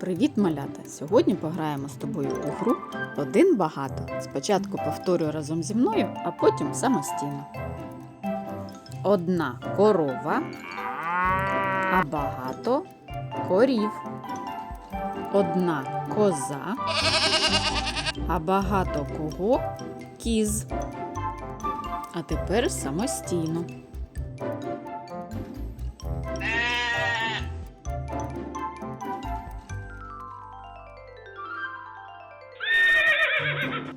Привіт, малята! Сьогодні пограємо з тобою у гру один багато. Спочатку повторюй разом зі мною, а потім самостійно. Одна корова, а багато корів. Одна коза, а багато кого кіз. А тепер самостійно. Mm-hmm.